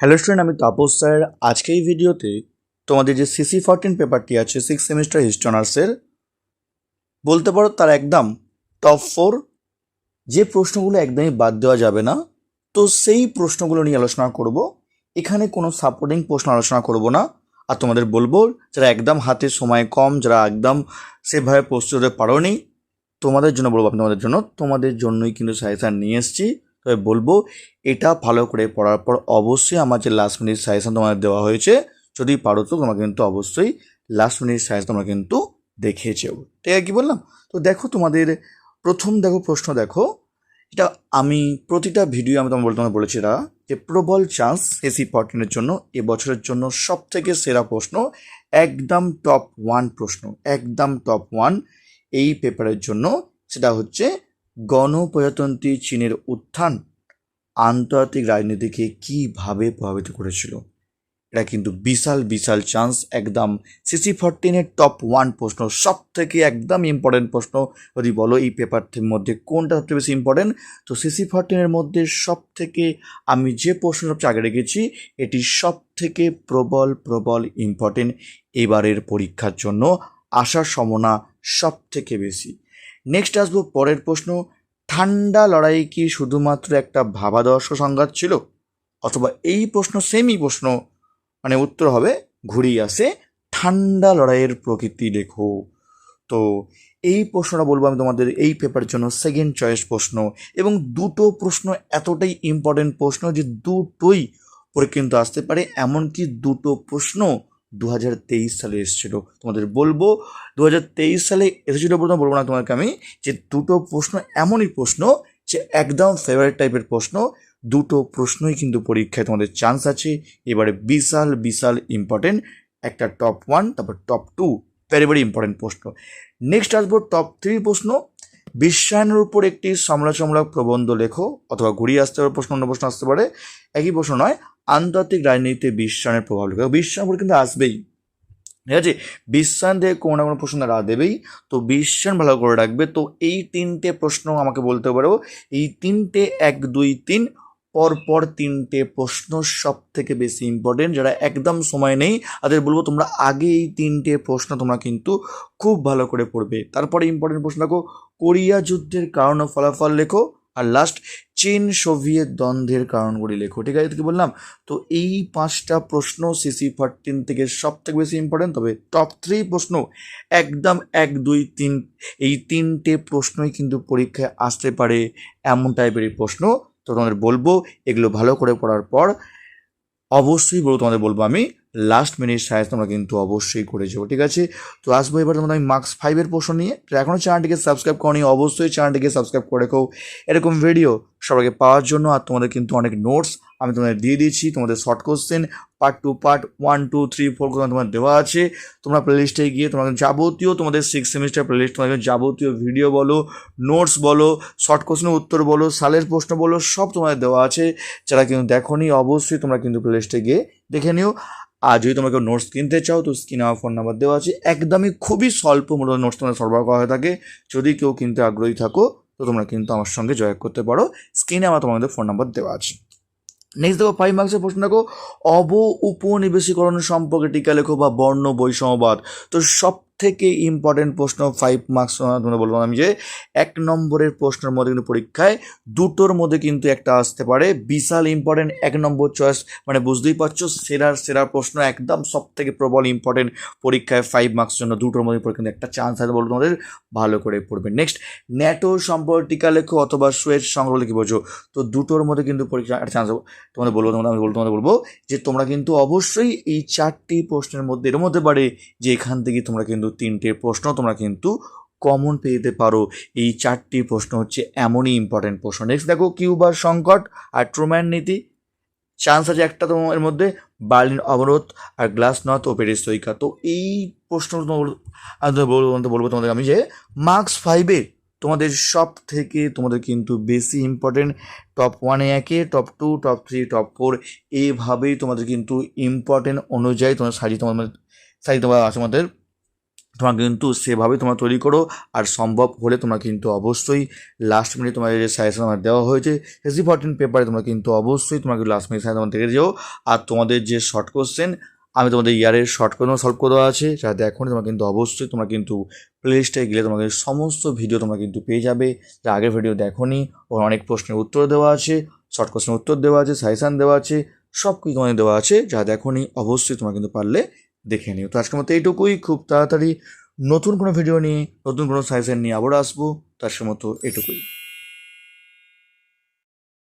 Hello student আমি Tapas sir. আজকে এই ভিডিওতে তোমাদের যে সিসি ফোরটিন পেপারটি আছে সিক্স সেমিস্টার হিস্ট্রি অনার্সের বলতে পারো তার একদম টপ ফোর যে প্রশ্নগুলো একদমই বাদ দেওয়া যাবে না। তো সেই প্রশ্নগুলো নিয়ে আলোচনা করব। এখানে কোনো সাপোর্টিং প্রশ্ন আলোচনা করব না। আর তোমাদের বলব, যারা একদম হাতে সময় কম, যারা একদম সেভাবে প্রস্তুত হতে পারো তোমাদের জন্য বলব, আমি তোমাদের জন্য, তোমাদের জন্যই কিন্তু সাজেশান নিয়ে এসেছি। তবে বলব, এটা ভালো করে পড়ার পর অবশ্যই আমার যে লাস্ট মিনিট সাজেশন তোমাদের দেওয়া হয়েছে, যদি পারো তো তোমরা কিন্তু অবশ্যই লাস্ট মিনিট সাজেশন তোমরা কিন্তু দেখে যেও। ঠিক আছে কি বললাম? তো দেখো তোমাদের প্রথম দেখো প্রশ্ন দেখো, এটা আমি প্রতিটা ভিডিও আমি তোমার তোমাকে বলেছি এটা যে প্রবল চান্স এসি ফর্টিনের জন্য এবছরের জন্য সব থেকে সেরা প্রশ্ন, একদম টপ ওয়ান প্রশ্ন, একদম টপ ওয়ান এই পেপারের জন্য, সেটা হচ্ছে গণপ্রজাতন্ত্রী চীনের উত্থান আন্তর্জাতিক রাজনীতিকে কীভাবে প্রভাবিত করেছিল? এটা কিন্তু বিশাল বিশাল চান্স একদম সিসি ফোরটিনের টপ ওয়ান প্রশ্ন সব থেকে একদম ইম্পর্টেন্ট প্রশ্ন। যদি বলো এই পেপারটির মধ্যে কোনটা সবচেয়ে বেশি ইম্পর্টেন্ট তো সিসি ফোরটিনের মধ্যে সব থেকে আমি যে প্রশ্ন সবচেয়ে আগে রেখেছি, এটি সব থেকে প্রবল প্রবল ইম্পর্টেন্ট এবারের পরীক্ষার জন্য আসার সম্ভাবনা সব থেকে বেশি। নেক্সট আসব পরের প্রশ্ন, ঠান্ডা লড়াই কি শুধুমাত্র একটা ভাবাদর্শ সংঘাত ছিল? অথবা এই প্রশ্ন সেমই প্রশ্ন মানে উত্তর হবে, ঘুরিয়ে আসে, ঠান্ডা লড়াইয়ের প্রকৃতি লেখো তো এই প্রশ্নটা বলব আমি তোমাদের এই পেপারের জন্য সেকেন্ড চয়েস প্রশ্ন। এবং দুটো প্রশ্ন এতটাই ইম্পর্টেন্ট প্রশ্ন যে দুটোই পরে কিন্তু আসতে পারে, এমনকি দুটো প্রশ্ন দু হাজার তেইশ সালে এসেছিল। তোমাদের বলব দু হাজার তেইশ সালে এসেছিল প্রথম বলব না তোমাকে আমি, যে দুটো প্রশ্ন এমনই প্রশ্ন যে একদম ফেভারিট টাইপের প্রশ্ন। দুটো প্রশ্নই কিন্তু পরীক্ষায় তোমাদের চান্স আছে। এবারে বিশাল বিশাল ইম্পর্টেন্ট একটা টপ ওয়ান তারপর top two very very important প্রশ্ন। নেক্সট আসব টপ থ্রি প্রশ্ন। বিশ্বায়নের উপর একটি সমালোচনামূলক প্রবন্ধ লেখো অথবা ঘুরিয়ে আসতে পারে, প্রশ্ন অন্য প্রশ্ন আসতে পারে। একই প্রশ্ন নয়, আন্তর্জাতিক রাজনীতিতে বিশ্বায়নের প্রভাব লেখো। বিশ্বায়ন উপর কিন্তু আসবেই। ঠিক আছে? বিশ্বায়ন থেকে কোনো না কোনো প্রশ্ন তারা দেবেই। তো বিশ্বায়ন ভালো করে রাখবে। তো এই তিনটে প্রশ্ন আমাকে বলতে পারো। এই তিনটে, এক, দুই, তিন, পরপর তিনটে প্রশ্ন সব থেকে বেশি ইম্পর্টেন্ট যারা একদম সময় নেই, তাদের বলব তোমরা আগে এই তিনটে প্রশ্ন তোমরা কিন্তু খুব ভালো করে পড়বে। তারপরে ইম্পর্টেন্ট প্রশ্ন দেখো কোরিয়া যুদ্ধের কারণ ও ফলাফল লেখো, আর লাস্ট চীন সোভিয়েত দ্বন্দ্বের কারণগুলি লেখো, ঠিক আছে? কি বললাম? তো এই পাঁচটা প্রশ্ন সিসি ফোরটিন থেকে সব থেকে বেশি ইম্পর্টেন্ট তবে টপ থ্রি প্রশ্ন একদম এক, দুই, তিন, এই তিনটে প্রশ্নই কিন্তু পরীক্ষায় আসতে পারে এমন টাইপেরই প্রশ্ন। তো তোমাদের বলব, এগুলো ভালো করে পড়ার পর অবশ্যই বলব তোমাদের বলব আমি লাস্ট মিনিট সায়েন্স তোমরা কিন্তু অবশ্যই করে যাব ঠিক আছে? তো আসব এবার তোমাদের আমি মার্কস ফাইভের প্রশ্ন নিয়ে। তো এখনও চ্যানেলটিকে সাবস্ক্রাইব করনি, অবশ্যই চ্যানেলটিকে সাবস্ক্রাইব করে রেখো। এরকম ভিডিও সবাইকে পাওয়ার জন্য আর তোমাদের কিন্তু অনেক নোটস আমি তোমাদের দিয়ে দিয়েছি তোমাদের short question part two part one two three four তোমার দেওয়া আছে। তোমরা প্লেলিস্টে গিয়ে তোমাদের যাবতীয় তোমাদের সিক্স সেমিস্টার প্লেলিস্ট তোমাদের যাবতীয় ভিডিও বলো নোটস বলো শর্ট কোশ্চেনের উত্তর বলো, সালের প্রশ্ন বলো, সব তোমাদের দেওয়া আছে। যারা কিন্তু দেখোনি, অবশ্যই তোমরা কিন্তু প্লেলিস্টে গিয়ে দেখে নিও। আর যদি তোমাকে নোটস কিনতে চাও, তো স্ক্রিনে আমার ফোন নাম্বার দেওয়া আছে। একদমই খুবই স্বল্প মূল্য নোটস তোমাদের সরবরাহ করা হয়ে থাকে। যদি কেউ কিনতে আগ্রহী থাকো, তো তোমরা কিন্তু আমার সঙ্গে জয়েন করতে পারো। স্ক্রিনে আমার তোমাদের ফোন নাম্বার দেওয়া আছে। নেক্সট দেখো ফাইভ মার্কসের প্রশ্ন দেখো। অব উপনিবেশীকরণ সম্পর্কে টিকা লেখো বা বর্ণ বৈষম্যবাদ। তো সব থেকে ইম্পর্টেন্ট প্রশ্ন ফাইভ মার্কস তোমরা বলব আমি যে, এক নম্বরের প্রশ্নের মধ্যে কিন্তু পরীক্ষায় দুটোর মধ্যে কিন্তু একটা আসতে পারে। বিশাল ইম্পর্টেন্ট এক নম্বর চয়েস মানে বুঝতেই পারছ, সেরার সেরা প্রশ্ন একদম সব থেকে প্রবল ইম্পর্টেন্ট পরীক্ষায় ফাইভ মার্কস জন্য দুটোর মধ্যে কিন্তু একটা চান্স আছে বলব তোমাদের ভালো করে পড়বে। নেক্সট ন্যাটো সম্পর্কে টিকা লেখো অথবা সুয়েজ সংগ্রহ লিখে বোঝো? তো দুটোর মধ্যে কিন্তু পরীক্ষা একটা চান্স তোমাদের বলব, তোমাদের আমি বলব, তোমাদের বলব যে তোমরা কিন্তু অবশ্যই এই চারটি প্রশ্নের মধ্যে, এর মধ্যে পারে যে এখান থেকে তোমরা কিন্তু তিনটে প্রশ্ন তোমরা কিন্তু কমন পেয়ে যেতে পারো। এই চারটি প্রশ্ন হচ্ছে এমনই ইম্পর্টেন্ট প্রশ্ন। নেক্সট দেখো, কিউবার সংকট আর ট্রুম্যান নীতি। চান্স আছে একটা তোমার মধ্যে, বার্লিন অবরোধ আর গ্লাস নথ ও পেরিস্তৈকা তো এই প্রশ্ন বলব তোমাদের আমি যে, মার্কস ফাইভে তোমাদের সব থেকে তোমাদের কিন্তু বেশি ইম্পর্টেন্ট টপ ওয়ানে একে top two top three top four এইভাবেই তোমাদের কিন্তু ইম্পর্টেন্ট অনুযায়ী তোমার সাজিয়ে তোমার সাজিয়ে তোমার আমাদের তোমরা কিন্তু সেভাবে তোমরা তৈরি করো, আর সম্ভব হলে তোমরা কিন্তু অবশ্যই লাস্ট মিনিটে তোমাদের যে সাজেশন আমার দেওয়া হয়েছে এসি ফোরটিন পেপারে তোমরা কিন্তু অবশ্যই তোমাকে লাস্ট মিনিট সাজেশন দেখে যেও। আর তোমাদের যে শর্ট কোশ্চেন আমি তোমাদের ইয়ারের শর্ট কোশ্চেন সলভ করে দেওয়া আছে যারা দেখো তোমরা কিন্তু অবশ্যই তোমরা কিন্তু প্লে লিস্টে গেলে তোমাকে সমস্ত ভিডিও তোমরা কিন্তু পেয়ে যাবে। যা আগের ভিডিও দেখোনি, ওর অনেক প্রশ্নের উত্তর দেওয়া আছে শর্ট কোশ্চেনের উত্তর দেওয়া আছে সাজেশন দেওয়া আছে সব কিছু তোমাদের দেওয়া আছে যা দেখোনি অবশ্যই তোমরা কিন্তু পারলে দেখে নিও। তো আজকের মতো এইটুকুই। খুব তাড়াতাড়ি নতুন কোনো ভিডিও নিয়ে, নতুন কোনো সাইজের নিয়ে আবার আসব। তার মতো এটুকুই